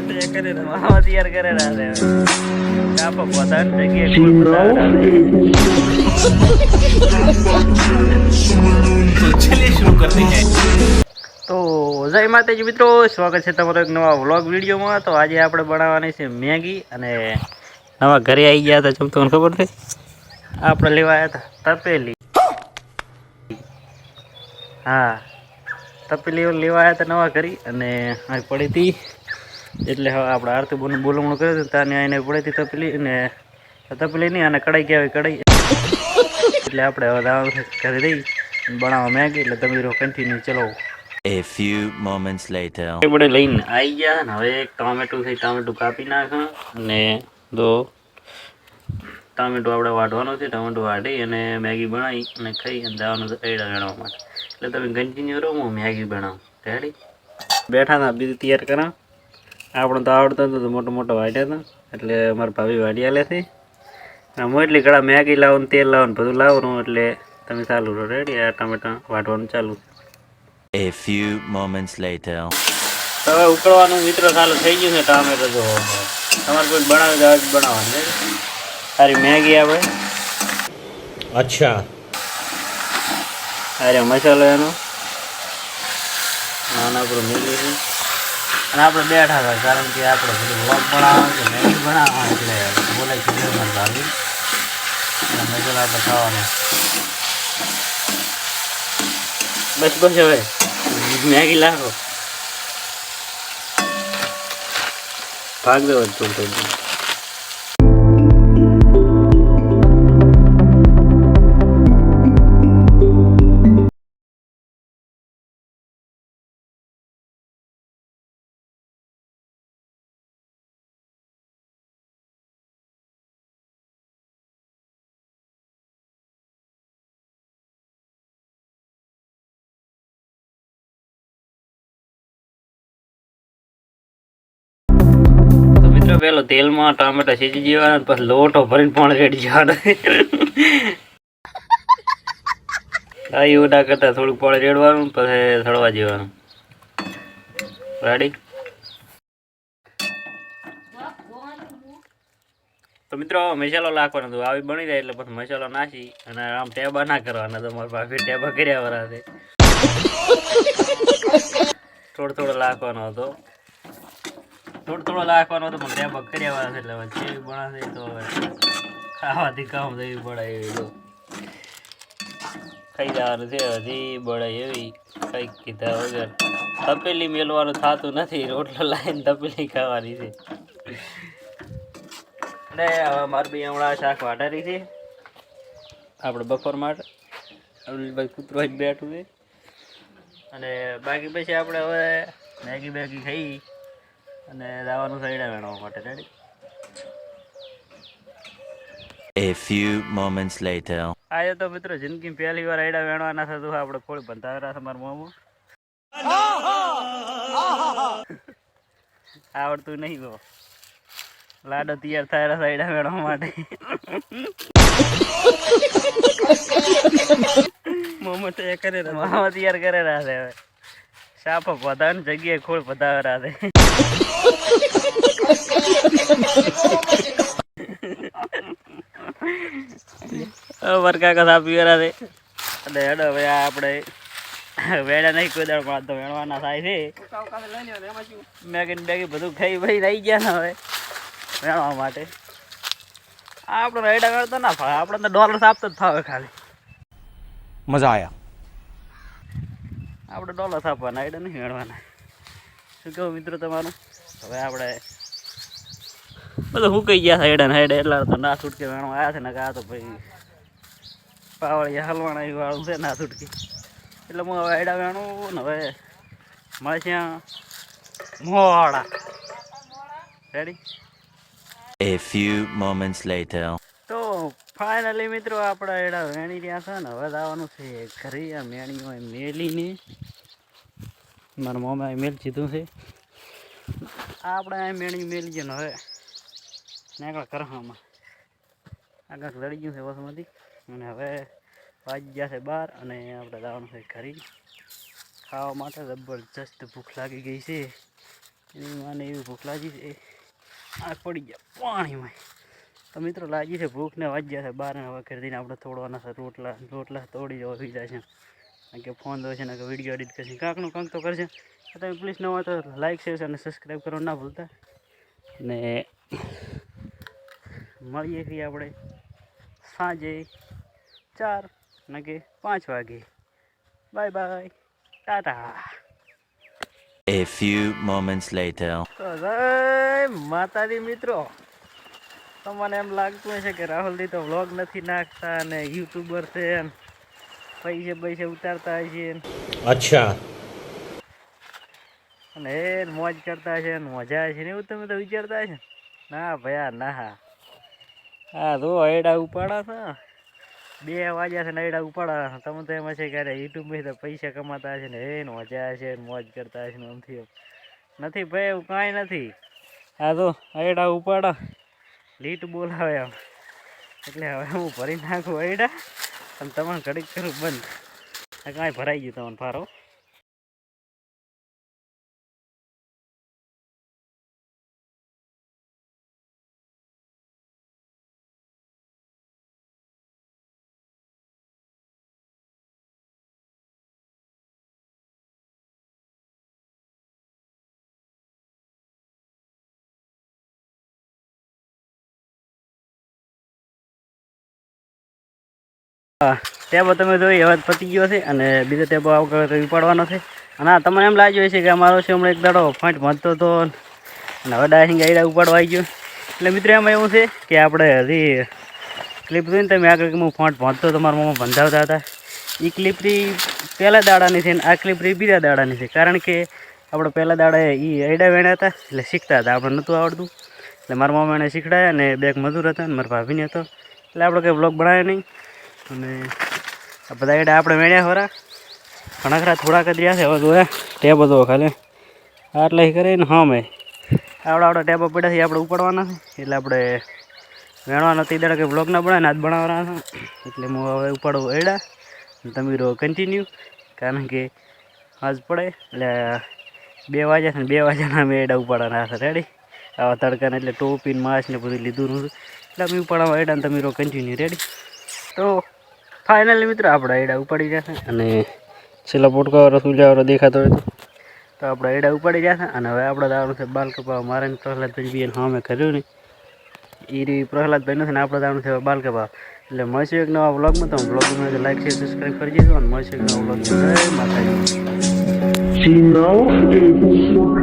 તો જય માતાજી મિત્રો સ્વાગત છે તમારો એક નવા વ્લોગ વિડીયોમાં. તો આજે આપણે બનાવવાની છે મેગી અને નવા ઘરે આવી ગયા હતા જમતો ખબર છે આપણે લેવા આવ્યા હતા તપેલી. હા તપેલી લેવા આવ્યા હતા નવા ઘરી અને પડી હતી એટલે હવે આપણે આરતી બોને બોલવણું કર્યું હતું ત્યાં એને પડી હતી તપેલી અને તપેલી નહીં અને કડાઈ કહેવાય કડાઈ એટલે આપણે હવે રામ ઘરે રહી બનાવવા મેગી એટલે તમે કન્ટિન્યુ ચલો. A few moments later. આપણે લઈને આવી ગયા ને હવે એક ટામેટું થઈ ટામેટું કાપી નાખ અને દો ટામેટું આપણે વાટવાનું છે ટામેટું વાટી અને મેગી બનાવી અને ખાઈ અને જવાનું એડા વેણવા માટે. એટલે તમે કન્ટિન્યુ રહો હું મેગી બનાવું. રેડી બેઠા ના બીજું તૈયાર કરા આપણે તો આવડતા હતું મોટો મોટો વાટ્યા હતા એટલે મારા ભાભી વાડી લેથી હું એટલી કડા મેગી લાવું તેલ લાવું બધું લાવવાનું એટલે તમે ચાલુ રહો રેડી. આ ટમેટા વાટવાનું ચાલુ. A few moments later. હવે ઉકળવાનું મિત્રો ચાલુ થઈ ગયું છે ટામેટો જો. તમારે કોઈ બનાવે તો બનાવવાનું સારી મેગી આવે. અચ્છા. અરે મસાલો એનો. નાના આપણું મેગી. અને આપણે બેઠા હતા, કારણ કે આપણે બધું વ્લોગ બનાવવાનું છે, મેગી બનાવવાનું એટલે બોલાય છે મારે ભાભી. અને મસાલો આપણે ખાવાનું. બસ બસ હવે. મેગી લાવો. ભાગ દો તું મિત્રો પેલો તેલમાં ટામેટા સીજી જવાના પછી લોટો ભરીને પણ રેડી જવાનો. આ એવું કરતા થોડુંક પણ રેડવાનું પછી સળવા જવાનું રેડી તો મિત્રો, મસાલો નાખવાનો હતો આવી બની જાય એટલે પછી મસાલો નાખી અને આમ ટેબા ના કરવાના તો મારા ભાભી ટેબા કર્યા છે થોડો થોડો નાખવાનો હતો. થોડો થોડો નાખવાનો તો પણ ટેબા કર્યા વાળા છે, એટલે વચ્ચે બનાવે તો ખાવાથી કામ દેવી બળાય એવી તો ખાઈ જવાનું છે, હજી બળાય એવી, કંઈક કીધા વગર. તપેલી મેલવાનું થતું નથી, રોટલો લાવીને તપેલી ખાવાની છે. ને હવે મારી બી હમણાં શાક વાટારી છે. આપણે બપોર માટે. અનિલભાઈ કૂતરો જ બેઠું છે. અને બાકી પછી આપણે હવે મેગી બેગી ખાઈ. અને દાવાનું સૈડા વેણવા માટે ready A few moments later. આજે તો મિત્રો જિંદગી પહેલી વાર આયડા વેણવાના થતું આપણે ખોળ બંધાવેલા છે મારા મોમો. આવડતું નહીં બો લાડો તૈયાર થયેલા સાઈડા વેણવા માટે. મોમો તો એ કરે મામા તૈયાર કરે રહ્યા છે હવે. સાપો બધાની જગ્યાએ ખોળ બધાવે રહ્યા છે. વરકા કથા પીવેરા છે. એટલે હેડો હવે આપણે વેડા નહીં કોઈ દાડ પણ તો વેણવાના થાય છે. મેગીન બેગી બધું ખાઈ ભાઈ રહી ગયા ને હવે વેણવા માટે. આપણે રાઈડા કરતો ના ફાવે આપણે તો ડોલર આપતો જ ફાવે ખાલી. મજા આવ્યા આપણે ડોલર આપવાના રાઈડા નહીં વેણવાના. શું કેવું મિત્રો તમારું? હવે આપણે બધું હું કહી ગયા હેડે હેડે એટલા તો ના છૂટકે વેણવા આવ્યા છે ને આ તો ભાઈ પાવળિયા હલવાણા વાળું છે ના છૂટકી એટલે હું હવે હેડા વેણું ને હવે મળે છે મોડા ready A few moments later. તો ફાઇનલી મિત્રો આપણા એડા વેણી રહ્યા છે ને હવે જવાનું છે ઘરે. આ મેણીઓ મેલીને મારા મોમાં મેલ જીધું છે. આપણે આ મેણી મેલી ગયો ને હવે. નીકળ કરવામાં આગળ લડી ગયું છે બસમાંથી અને હવે વાગ્યા ગયા છે બાર અને આપણે જવાનું છે ઘરે. ખાવા માટે જબરજસ્ત ભૂખ લાગી ગઈ છે. એની માને એવી ભૂખ લાગી છે. આ પડી ગયા પાણીમાં. તો મિત્રો લાગી છે ભૂખ ને વાગ્યા છે બાર હવે ખરીદીને આપણે તોડવાના છે. રોટલા રોટલા તોડી જવા થઈ જાય છે. કારણ કે ફોન દો છે ને કે વીડિયો એડિટ કરશે. કાંકનું કાંક તો કરશે. તમે પ્લીઝ ન તો લાઈક શેર અને સબસ્ક્રાઈબ કરવાનું ના ભૂલતા. ને મળીએ છીએ આપણે સાંજે. ચાર અને કે પાંચ વાગે. Bye bye. Tata. A few moments later. માતાજી મિત્રો. તમને એમ લાગતું હશે કે રાહુલજી તો વ્લોગ નથી નાખતા અને યુટ્યુબર છે પૈસે પૈસે ઉતારતા છે અચ્છા. અને એ મોજ કરતા છે ને મજા છે ને એવું તમે તો વિચારતા છે ના? ભયા ના. હા હા તો હૈડા ઉપાડા છે. બે વાગ્યા છે ને અયડા ઉપાડા તમે તો એમ હશે ક્યારે યુટ્યુબમાં તો પૈસા કમાતા હશે ને એ મજા હશે મોજ કરતા હશે ને આમથી નથી ભાઈ, એવું કાંઈ નથી. આ તો અયડા ઉપાડા. લીટ બોલાવે આમ. એટલે હવે હું ભરી નાખું અયડા અને તમારે ઘડીક કરું બંધ. કાંઈ ભરાઈ ગયું તમને ફારો ટેબો તમે જોઈ, હવે પતી ગયો છે અને બીજો ટેબો આવતો ઉપાડવાનો છે. અને હા, તમને એમ લાગ્યું હશે કે અમારો છે હમણાં એક દાડો ફોઈન્ટ વધતો હતો અને હવે ડાયસિંગ આઈડા ઉપાડવા આવી ગયો. એટલે મિત્રો એમાં એવું છે કે આપણે હજી ક્લિપ જોઈને તમે આગળ હું ફોન્ટ ભણતો તમારા મારા મમ્મા બંધાવતા હતા. એ ક્લિપરી પહેલા દાડાની છે ને આ ક્લિપરી બીજા દાડાની છે. કારણ કે આપણે પહેલાં દાડા એ આઈડા વેણ્યા હતા, એટલે શીખતા હતા. આપણે નહોતું આવડતું. એટલે મારા મમ્મા એને શીખડાયા અને બેગ મજૂર હતા અને મારા ભાભીને હતો. એટલે આપણે કંઈ બ્લોગ બનાવ્યો નહીં. અને આ બધા એડા આપણે વેણ્યા ખરા ઘણા ખરા થોડાક જ રહ્યા છે, હવે તો ટેબ હતો ખાલી. આટલે ઈ કરે ને હા મેં આવડા આવડા ટેબો પડ્યા છે, આપણે ઉપાડવાના એટલે આપણે વેણવાના તે દાડા કે બ્લોગ ના બનાવે આજ બનાવવાના એટલે હું હવે ઉપાડું એડા. તમે રહો કન્ટિન્યુ કારણ કે આજ પડે, એટલે બે વાગ્યા છે ને બે વાગ્યાના અમે એડા ઉપાડવાના હતા રેડી આવા તડકાને, એટલે ટોપી ને માસ ને બધું લીધું નહોતું એટલે અમે ઉપાડવા એડા ને તમે રહો કન્ટિન્યુ રેડી તો ફાઇનલી મિત્રો, આપણે એડા ઉપાડી જશે અને છેલ્લા પોટકાવાળો સુજાવાળો દેખાતો હોય તો. આપણા એડા ઉપાડી જશે અને હવે આપણે દાવાનું છે બાલ કપાવા મારે પ્રહલાદભાઈ બી હા મેં કર્યું ને. એ રી પ્રહલાદભાઈ નથી ને આપણે દાવાનું છે બાલ કપાવા. એટલે મળશે એક નવા બ્લોગમાં તો બ્લોગમાં લાઈક શેર સબસ્ક્રાઈબ કરી દેજો અને મળશે એક નવા બ્લોગ માતાજી. Final Episode.